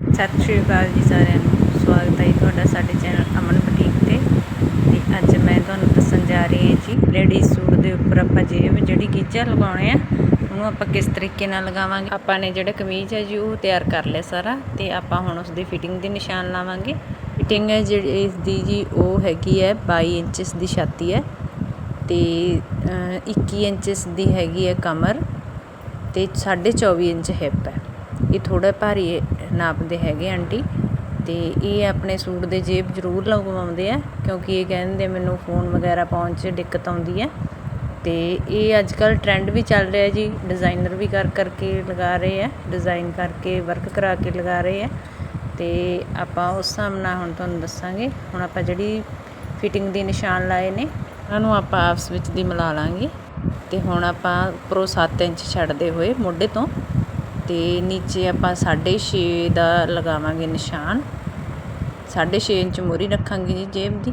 ਸਤਿ ਸ਼੍ਰੀ ਅਕਾਲ ਜੀ ਸਾਰਿਆਂ ਨੂੰ। ਸਵਾਗਤ ਹੈ ਜੀ ਤੁਹਾਡਾ ਸਾਡੇ ਚੈਨਲ ਅਮਨ ਬੁਟੀਕ ਤੇ। ਤੇ ਅੱਜ ਮੈਂ ਤੁਹਾਨੂੰ ਦੱਸਣ ਜਾ ਰਹੀ ਹਾਂ ਜੀ ਲੇਡੀ ਸੂਟ ਦੇ ਉੱਪਰ ਆਪਾਂ ਜੇਬ ਜਿਹੜੀ ਗੀਚਾ ਲਗਾਉਣੇ ਆ ਉਹਨੂੰ ਆਪਾਂ ਕਿਸ ਤਰੀਕੇ ਨਾਲ ਲਗਾਵਾਂਗੇ? ਆਪਾਂ ਨੇ ਜਿਹੜਾ ਕਮੀਜ਼ ਹੈ ਜੀ ਉਹ ਤਿਆਰ ਕਰ ਲਿਆ ਸਾਰਾ ਤੇ ਆਪਾਂ ਹੁਣ ਉਸ ਦੀ ਫਿਟਿੰਗ ਦੇ ਨਿਸ਼ਾਨ ਲਾਵਾਂਗੇ। ਫਿਟਿੰਗ ਹੈ ਜਿਹੜੀ ਇਸ ਦੀ ਜੀ ਉਹ ਹੈਗੀ ਹੈ 22 ਇੰਚਸ ਦੀ ਛਾਤੀ ਹੈ ਤੇ ਅਹ, 21 ਇੰਚਸ ਦੀ ਹੈਗੀ ਹੈ ਕਮਰ ਤੇ 24.5 ਇੰਚ ਹਿੱਪ ਹੈ। ਇਹ ਥੋੜਾ ਭਾਰੀ ਨਾਪਦੇ ਹੈਗੇ ਆਂਟੀ। ਤੇ ਇਹ ਆਪਣੇ ਸੂਟ ਦੇ ਜੇਬ ਜ਼ਰੂਰ ਲਗਵਾਉਂਦੇ ਆ, ਕਿਉਂਕਿ ਇਹ ਕਹਿੰਦੇ ਮੈਨੂੰ ਫੋਨ ਵਗੈਰਾ ਪਾਉਣ 'ਚ ਦਿੱਕਤ ਆਉਂਦੀ ਹੈ ਤੇ ਇਹ ਅੱਜ ਕੱਲ ਟ੍ਰੈਂਡ ਵੀ ਚੱਲ ਰਿਹਾ ਜੀ ਡਿਜ਼ਾਈਨਰ ਵੀ ਕਰ ਕਰਕੇ ਲਗਾ ਰਹੇ ਆ ਡਿਜ਼ਾਈਨ ਕਰਕੇ ਵਰਕ ਕਰਾ ਕੇ ਲਗਾ ਰਹੇ ਆ। ਤੇ ਆਪਾਂ ਉਸ ਹਿਸਾਬ ਨਾਲ ਹੁਣ ਤੁਹਾਨੂੰ ਦੱਸਾਂਗੇ, ਹੁਣ ਆਪਾਂ ਜਿਹੜੀ ਫਿਟਿੰਗ ਦੇ ਨਿਸ਼ਾਨ ਲਾਏ ਨੇ, ਉਹਨਾਂ ਨੂੰ ਆਪਾਂ ਆਪਸ ਵਿੱਚ ਦੀ ਮਿਲਾ ਲਾਂਗੇ। ਤੇ ਹੁਣ ਆਪਾਂ ਉੱਪਰੋਂ 7 ਇੰਚ ਛੱਡਦੇ ਹੋਏ ਮੋਢੇ ਤੋਂ ਤੇ ਨੀਚੇ ਆਪਾਂ 6.5 ਦਾ ਲਗਾਵਾਂਗੇ ਨਿਸ਼ਾਨ। 6.5 ਇੰਚ ਮੋਰੀ ਰੱਖਾਂਗੇ ਜੀ ਜੇਬ ਦੀ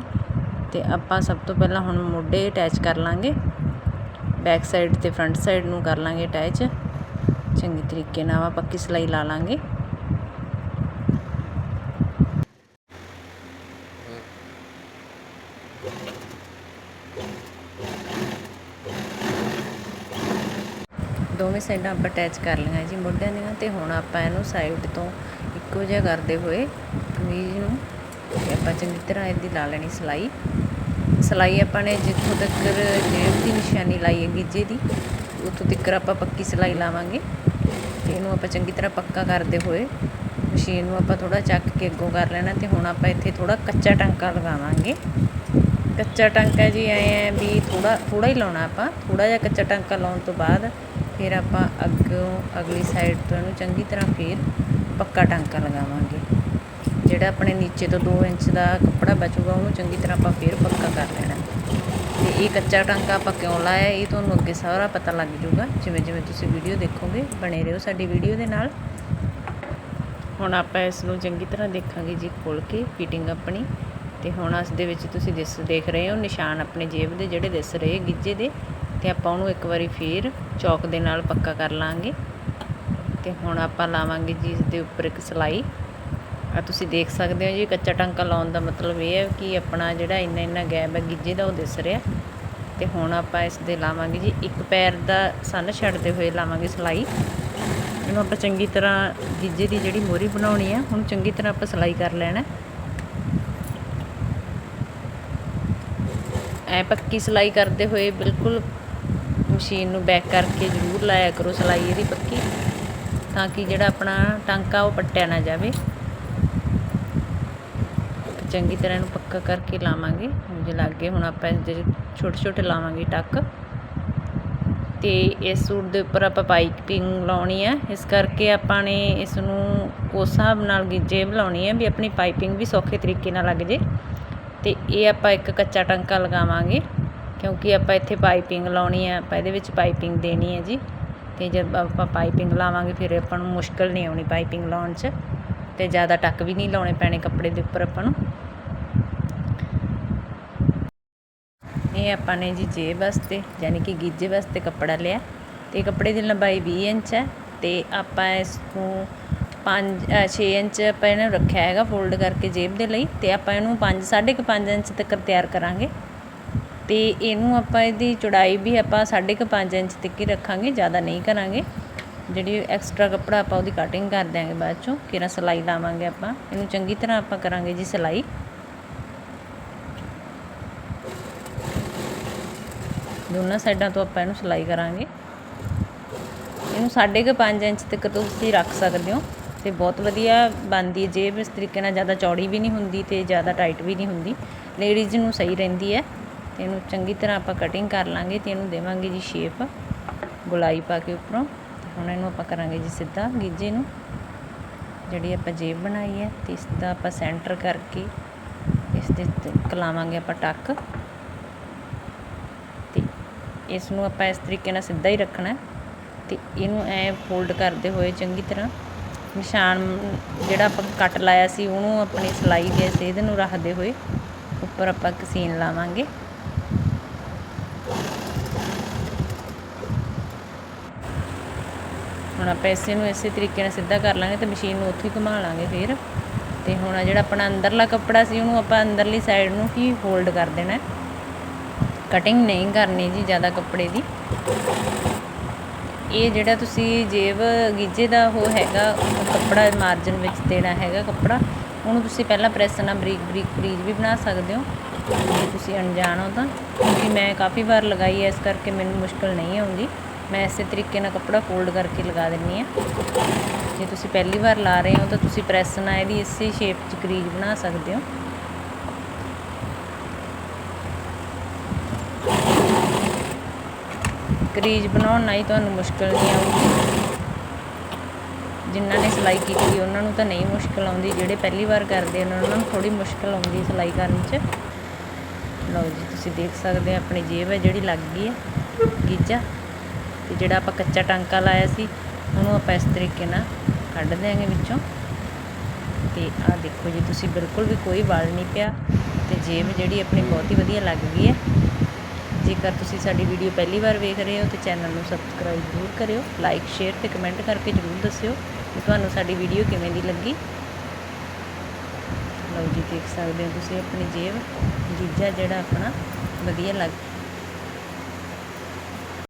ਤੇ ਆਪਾਂ ਸਭ ਤੋਂ ਪਹਿਲਾਂ ਹੁਣ ਮੋਢੇ ਅਟੈਚ ਕਰ ਲਾਂਗੇ। ਬੈਕ ਸਾਈਡ ਤੇ ਫਰੰਟ ਸਾਈਡ ਨੂੰ ਕਰ ਲਾਂਗੇ ਅਟੈਚ। ਚੰਗੀ ਤਰੀਕੇ ਨਾਲ ਆਪਾਂ ਪੱਕੀ ਸਲਾਈ ਲਾ ਲਾਂਗੇ। ਦੋਵੇਂ ਸਾਈਡਾਂ ਆਪਾਂ ਅਟੈਚ ਕਰ ਲਈਆਂ ਜੀ, ਮੋਢਿਆਂ ਦੀਆਂ ਤੇ ਹੁਣ ਆਪਾਂ ਇਹਨੂੰ ਸਾਈਡ ਤੋਂ ਇੱਕੋ ਜਿਹਾ ਕਰਦੇ ਹੋਏ ਕਮੀਜ਼ ਨੂੰ ਤੇ ਆਪਾਂ ਚੰਗੀ ਤਰ੍ਹਾਂ ਇਹਦੀ ਲਾ ਲੈਣੀ ਸਲਾਈ। ਸਲਾਈ ਆਪਾਂ ਨੇ ਜਿੱਥੋਂ ਤੱਕ ਜੇਬ ਦੀ ਨਿਸ਼ਾਨੀ ਲਾਈ ਹੈ ਗੀਜੇ ਦੀ, ਉੱਥੋਂ ਤੱਕ ਆਪਾਂ ਪੱਕੀ ਸਲਾਈ ਲਾਵਾਂਗੇ। ਤੇ ਇਹਨੂੰ ਆਪਾਂ ਚੰਗੀ ਤਰ੍ਹਾਂ ਪੱਕਾ ਕਰਦੇ ਹੋਏ ਮਸ਼ੀਨ ਨੂੰ ਆਪਾਂ ਥੋੜਾ ਚੱਕ ਕੇ ਅੱਗੋਂ ਕਰ ਲੈਣਾ ਤੇ ਹੁਣ ਆਪਾਂ ਇੱਥੇ ਥੋੜਾ ਕੱਚਾ ਟਾਂਕਾ ਲਗਾਵਾਂਗੇ। ਕੱਚਾ ਟਾਂਕਾ ਜੀ ਐ ਹੈ ਵੀ ਥੋੜਾ ਥੋੜਾ ਹੀ ਲਾਉਣਾ ਆਪਾਂ ਥੋੜਾ ਜਿਹਾ ਕੱਚਾ ਟਾਂਕਾ ਲਾਉਣ ਤੋਂ ਬਾਅਦ ਫਿਰ ਆਪਾਂ ਅੱਗੋਂ ਅਗਲੀ ਸਾਈਡ ਤੋਂ ਇਹਨੂੰ ਚੰਗੀ ਤਰ੍ਹਾਂ ਫਿਰ ਪੱਕਾ ਟਾਂਕਾ ਲਗਾਵਾਂਗੇ। ਜਿਹੜਾ ਆਪਣੇ ਨੀਚੇ ਤੋਂ 2 ਇੰਚ ਦਾ ਕੱਪੜਾ ਬਚੂਗਾ, ਉਹਨੂੰ ਚੰਗੀ ਤਰ੍ਹਾਂ ਆਪਾਂ ਫਿਰ ਪੱਕਾ ਕਰ ਲੈਣਾ। ਤੇ ਇਹ ਕੱਚਾ ਟਾਂਕਾ ਆਪਾਂ ਕਿਉਂ ਲਾਇਆ, ਇਹ ਤੁਹਾਨੂੰ ਅੱਗੇ ਸਾਰਾ ਪਤਾ ਲੱਗ ਜਾਊਗਾ। ਜਿਵੇਂ ਜਿਵੇਂ ਤੁਸੀਂ ਵੀਡੀਓ ਦੇਖੋਗੇ, ਬਣੇ ਰਹੋ ਸਾਡੀ ਵੀਡੀਓ ਦੇ ਨਾਲ। ਹੁਣ ਆਪਾਂ ਇਸ ਨੂੰ ਚੰਗੀ ਤਰ੍ਹਾਂ ਦੇਖਾਂਗੇ ਜੀ ਖੋਲ ਕੇ ਫਿਟਿੰਗ ਆਪਣੀ। ਤੇ ਹੁਣ ਇਸ ਦੇ ਵਿੱਚ ਤੁਸੀਂ ਦਿਸ ਦੇਖ ਰਹੇ ਹੋ, ਨਿਸ਼ਾਨ ਆਪਣੇ ਜੇਬ ਦੇ ਜਿਹੜੇ ਦਿਸ ਰਹੇ, ਗਿੱਜੇ ਦੇ। ਤੇ ਆਪਾਂ ਉਹਨੂੰ ਇੱਕ ਵਾਰੀ ਫੇਰ ਚੌਕ ਦੇ ਨਾਲ ਪੱਕਾ ਕਰ ਲਾਂਗੇ। ਤੇ ਹੁਣ ਆਪਾਂ ਲਾਵਾਂਗੇ ਜੀ ਇਸ ਦੇ ਉੱਪਰ ਇੱਕ ਸਲਾਈ। ਆ ਤੁਸੀਂ ਦੇਖ ਸਕਦੇ ਹੋ ਜੀ, ਕੱਚਾ ਟਾਂਕਾ ਲਾਉਣ ਦਾ ਮਤਲਬ ਇਹ ਹੈ ਕਿ ਆਪਣਾ ਜਿਹੜਾ ਇੰਨਾ ਇੰਨਾ ਗੈਪ ਹੈ, ਗਿੱਜੇ ਦਾ ਉਹ ਦਿਸ ਰਿਹਾ। ਤੇ ਹੁਣ ਆਪਾਂ ਇਸ ਦੇ ਲਾਵਾਂਗੇ ਜੀ, ਇੱਕ ਪੈਰ ਦਾ ਸੰਨ ਛੱਡਦੇ ਹੋਏ ਲਾਵਾਂਗੇ ਸਲਾਈ। ਇਹਨੂੰ ਆਪਾਂ ਚੰਗੀ ਤਰ੍ਹਾਂ ਗਿੱਜੇ ਦੀ ਜਿਹੜੀ ਮੋਰੀ ਬਣਾਉਣੀ ਆ ਹੁਣ ਚੰਗੀ ਤਰ੍ਹਾਂ ਆਪਾਂ ਸਲਾਈ ਕਰ ਲੈਣਾ ਐ ਪੱਕੀ ਸਲਾਈ ਕਰਦੇ ਹੋਏ ਬਿਲਕੁਲ ਮਸ਼ੀਨ ਨੂੰ ਬੈਕ ਕਰਕੇ ਜ਼ਰੂਰ ਲਾਇਆ ਕਰੋ, ਸਲਾਈ ਇਹਦੀ ਪੱਕੀ, ਤਾਂ ਕਿ ਜਿਹੜਾ ਆਪਣਾ ਟਾਂਕਾ ਉਹ ਪੱਟਿਆ ਨਾ ਜਾਵੇ। ਚੰਗੀ ਤਰ੍ਹਾਂ ਇਹਨੂੰ ਪੱਕਾ ਕਰਕੇ ਲਾਵਾਂਗੇ। ਜੇ ਲੱਗੇ ਹੁਣ ਆਪਾਂ ਇਸ ਦੇ ਛੋਟੇ ਛੋਟੇ ਲਾਵਾਂਗੇ ਟੱਕ। ਤੇ ਇਸ ਸੂਟ ਦੇ ਉੱਪਰ ਆਪਾਂ ਪਾਈਪਿੰਗ ਲਾਉਣੀ ਹੈ ਇਸ ਕਰਕੇ ਆਪਾਂ ਨੇ ਇਸ ਨੂੰ ਉਸ ਹਿਸਾਬ ਨਾਲ ਜੇਬ ਲਾਉਣੀ ਹੈ ਵੀ ਆਪਣੀ ਪਾਈਪਿੰਗ ਵੀ ਸੌਖੇ ਤਰੀਕੇ ਨਾਲ ਲੱਗ ਜੇ। ਤੇ ਇਹ ਆਪਾਂ ਇੱਕ ਕੱਚਾ ਟਾਂਕਾ ਲਗਾਵਾਂਗੇ। ਕਿਉਂਕਿ ਆਪਾਂ ਇੱਥੇ ਪਾਈਪਿੰਗ ਲਾਉਣੀ ਹੈ ਆਪਾਂ ਇਹਦੇ ਵਿੱਚ ਪਾਈਪਿੰਗ ਦੇਣੀ ਹੈ ਜੀ। ਤੇ ਜਦ ਆਪਾਂ ਪਾਈਪਿੰਗ ਲਾਵਾਂਗੇ, ਫਿਰ ਆਪਾਂ ਨੂੰ ਮੁਸ਼ਕਲ ਨਹੀਂ ਆਉਣੀ ਪਾਈਪਿੰਗ ਲਾਉਣ 'ਚ। ਤੇ ਜ਼ਿਆਦਾ ਟੱਕ ਵੀ ਨਹੀਂ ਲਾਉਣੇ ਪੈਣੇ ਕੱਪੜੇ ਦੇ ਉੱਪਰ ਆਪਾਂ ਨੂੰ। ਇਹ ਆਪਾਂ ਨੇ ਜੀ ਜੇਬ ਵਾਸਤੇ, ਯਾਨੀ ਕਿ ਗੀਜੇ ਵਾਸਤੇ ਕੱਪੜਾ ਲਿਆ। ਤੇ ਕੱਪੜੇ ਦੀ ਲੰਬਾਈ 20 ਇੰਚ ਹੈ ਤੇ ਆਪਾਂ ਇਸ ਨੂੰ 5 6 ਇੰਚ ਆਪਾਂ ਇਹਨੂੰ ਰੱਖਿਆ ਹੈਗਾ, ਫੋਲਡ ਕਰਕੇ ਜੇਬ ਦੇ ਲਈ। ਤੇ ਆਪਾਂ ਇਹਨੂੰ 5 5.5 ਇੰਚ ਤੱਕ ਤਿਆਰ ਕਰਾਂਗੇ। ਅਤੇ ਇਹਨੂੰ ਆਪਾਂ ਇਹਦੀ ਚੌੜਾਈ ਵੀ ਆਪਾਂ 5.5 ਇੰਚ ਤੱਕ ਹੀ ਰੱਖਾਂਗੇ, ਜ਼ਿਆਦਾ ਨਹੀਂ ਕਰਾਂਗੇ। ਜਿਹੜੀ ਐਕਸਟਰਾ ਕੱਪੜਾ ਆਪਾਂ ਉਹਦੀ ਕਟਿੰਗ ਕਰ ਦਿਆਂਗੇ ਬਾਅਦ ਚੋਂ ਕਿਰਾਂ ਸਿਲਾਈ ਲਾਵਾਂਗੇ ਆਪਾਂ। ਇਹਨੂੰ ਚੰਗੀ ਤਰ੍ਹਾਂ ਆਪਾਂ ਕਰਾਂਗੇ ਜੀ ਸਿਲਾਈ। ਦੋਨਾਂ ਸਾਈਡਾਂ ਤੋਂ ਆਪਾਂ ਇਹਨੂੰ ਸਿਲਾਈ ਕਰਾਂਗੇ। ਇਹਨੂੰ 5.5 ਇੰਚ ਤੱਕ ਤੁਸੀਂ ਰੱਖ ਸਕਦੇ ਹੋ। ਤੇ ਬਹੁਤ ਵਧੀਆ ਬਣਦੀ ਹੈ ਜੇਬ, ਇਸ ਤਰੀਕੇ ਨਾਲ ਜ਼ਿਆਦਾ ਚੌੜੀ ਵੀ ਨਹੀਂ ਹੁੰਦੀ ਤੇ ਜ਼ਿਆਦਾ ਟਾਈਟ ਵੀ ਨਹੀਂ ਹੁੰਦੀ। ਲੇਡੀਜ਼ ਨੂੰ ਸਹੀ ਰਹਿੰਦੀ ਹੈ। ਤੇ ਇਹਨੂੰ ਚੰਗੀ ਤਰ੍ਹਾਂ ਆਪਾਂ ਕਟਿੰਗ ਕਰ ਲਾਂਗੇ ਤੇ ਇਹਨੂੰ ਦੇਵਾਂਗੇ ਜੀ ਸ਼ੇਪ ਗੁਲਾਈ ਪਾ ਕੇ ਉੱਪਰੋਂ। ਤੇ ਹੁਣ ਇਹਨੂੰ ਆਪਾਂ ਕਰਾਂਗੇ ਜੀ ਸਿੱਧਾ ਗੀਜੇ ਨੂੰ। ਜਿਹੜੀ ਆਪਾਂ ਜੇਬ ਬਣਾਈ ਹੈ ਤੇ ਇਸ ਦਾ ਆਪਾਂ ਸੈਂਟਰ ਕਰਕੇ ਇਸ ਦੇ ਕਲਾਵਾਂਗੇ ਆਪਾਂ ਟੱਕ। ਤੇ ਇਸ ਨੂੰ ਆਪਾਂ ਇਸ ਤਰੀਕੇ ਨਾਲ ਸਿੱਧਾ ਹੀ ਰੱਖਣਾ ਤੇ ਇਹਨੂੰ ਐ ਫੋਲਡ ਕਰਦੇ ਹੋਏ ਚੰਗੀ ਤਰ੍ਹਾਂ ਨਿਸ਼ਾਨ ਜਿਹੜਾ ਆਪਾਂ ਕੱਟ ਲਾਇਆ ਸੀ ਉਹਨੂੰ ਆਪਣੀ ਸਲਾਈ ਦੇ ਸੇਧ ਨੂੰ ਰੱਖਦੇ ਹੋਏ ਉੱਪਰ ਆਪਾਂ ਕਸੀਨ ਲਾਵਾਂਗੇ। ਹੁਣ ਆਪਾਂ ਇਸੇ ਨੂੰ ਇਸੇ ਤਰੀਕੇ ਨਾਲ ਸਿੱਧਾ ਕਰ ਲਾਂਗੇ ਤੇ ਮਸ਼ੀਨ ਨੂੰ ਉੱਥੇ ਹੀ ਘੁਮਾ ਲਾਂਗੇ ਫਿਰ। ਤੇ ਹੁਣ ਆਹ ਜਿਹੜਾ ਆਪਣਾ ਅੰਦਰਲਾ ਕੱਪੜਾ ਸੀ, ਉਹਨੂੰ ਆਪਾਂ ਅੰਦਰਲੀ ਸਾਈਡ ਨੂੰ ਹੀ ਹੋਲਡ ਕਰ ਦੇਣਾ ਕਟਿੰਗ ਨਹੀਂ ਕਰਨੀ ਜੀ ਜ਼ਿਆਦਾ ਕੱਪੜੇ ਦੀ। ਇਹ ਜਿਹੜਾ ਤੁਸੀਂ ਜੇਬ ਗੀਜੇ ਦਾ ਉਹ ਹੈਗਾ, ਕੱਪੜਾ ਮਾਰਜਨ ਵਿੱਚ ਦੇਣਾ ਹੈਗਾ ਕੱਪੜਾ, ਉਹਨੂੰ ਤੁਸੀਂ ਪਹਿਲਾਂ ਪ੍ਰੈਸ ਨਾਲ ਬਰੀਕ ਬਰੀਕ ਬਰੀਜ ਵੀ ਬਣਾ ਸਕਦੇ ਹੋ। ਜੇ ਤੁਸੀਂ ਅਣਜਾਣ ਹੋ ਤਾਂ, ਕਿਉਂਕਿ ਮੈਂ ਕਾਫੀ ਵਾਰ ਲਗਾਈ ਹੈ, ਇਸ ਕਰਕੇ ਮੈਨੂੰ ਮੁਸ਼ਕਲ ਨਹੀਂ ਆਉਂਦੀ। ਮੈਂ ਇਸੇ ਤਰੀਕੇ ਨਾਲ ਕੱਪੜਾ ਫੋਲਡ ਕਰਕੇ ਲਗਾ ਦਿੰਨੀ ਆ। ਜੇ ਤੁਸੀਂ ਪਹਿਲੀ ਵਾਰ ਲਾ ਰਹੇ ਹੋ ਤਾਂ ਤੁਸੀਂ ਪ੍ਰੈਸ ਨਾਲ ਇਹਦੀ ਇਸੇ ਸ਼ੇਪ 'ਚ ਕਰੀਜ਼ ਬਣਾ ਸਕਦੇ ਹੋ। ਕਰੀਜ਼ ਬਣਾਉਣ ਨਾਲ ਹੀ ਤੁਹਾਨੂੰ ਮੁਸ਼ਕਲ ਨਹੀਂ ਆਉਂਦੀ। ਜਿਨ੍ਹਾਂ ਨੇ ਸਿਲਾਈ ਕੀਤੀ, ਉਹਨਾਂ ਨੂੰ ਤਾਂ ਨਹੀਂ ਮੁਸ਼ਕਲ ਆਉਂਦੀ। ਜਿਹੜੇ ਪਹਿਲੀ ਵਾਰ ਕਰਦੇ ਉਹਨਾਂ ਨੂੰ ਥੋੜੀ ਮੁਸ਼ਕਲ ਆਉਂਦੀ ਸਿਲਾਈ ਕਰਨ 'ਚ। ਲਓ ਜੀ, ਤੁਸੀਂ ਦੇਖ ਸਕਦੇ ਆ ਆਪਣੀ ਜੇਬ ਹੈ ਜਿਹੜੀ ਲੱਗ ਗਈ ਹੈ। ਗੀਜਾ ਤੇ ਜਿਹੜਾ ਆਪਾਂ ਕੱਚਾ ਟਾਂਕਾ ਲਾਇਆ ਸੀ, ਉਹਨੂੰ ਆਪਾਂ ਇਸ ਤਰੀਕੇ ਨਾਲ ਕੱਢ ਦਿਆਂਗੇ ਵਿੱਚੋਂ। ਤੇ ਆਹ ਦੇਖੋ ਜੀ, ਤੁਸੀਂ ਬਿਲਕੁਲ ਵੀ ਕੋਈ ਵਾਲ ਨਹੀਂ ਪਿਆ ਤੇ ਜੇਬ ਜਿਹੜੀ ਆਪਣੀ ਬਹੁਤ ਹੀ ਵਧੀਆ ਲੱਗ ਗਈ ਹੈ। ਜੇਕਰ ਤੁਸੀਂ ਸਾਡੀ ਵੀਡੀਓ ਪਹਿਲੀ ਵਾਰ ਵੇਖ ਰਹੇ ਹੋ ਤੇ ਚੈਨਲ ਨੂੰ ਸਬਸਕ੍ਰਾਈਬ ਜ਼ਰੂਰ ਕਰਿਓ ਲਾਈਕ ਸ਼ੇਅਰ ਤੇ ਕਮੈਂਟ ਕਰਕੇ ਜ਼ਰੂਰ ਦੱਸਿਓ ਕਿ ਤੁਹਾਨੂੰ ਸਾਡੀ ਵੀਡੀਓ ਕਿਵੇਂ ਦੀ ਲੱਗੀ। ਲਓ ਜੀ, ਦੇਖ ਸਕਦੇ ਹੋ ਤੁਸੀਂ ਆਪਣੀ ਜੇਬ, ਜੀਜਾ ਜਿਹੜਾ ਆਪਣਾ ਵਧੀਆ ਲੱਗ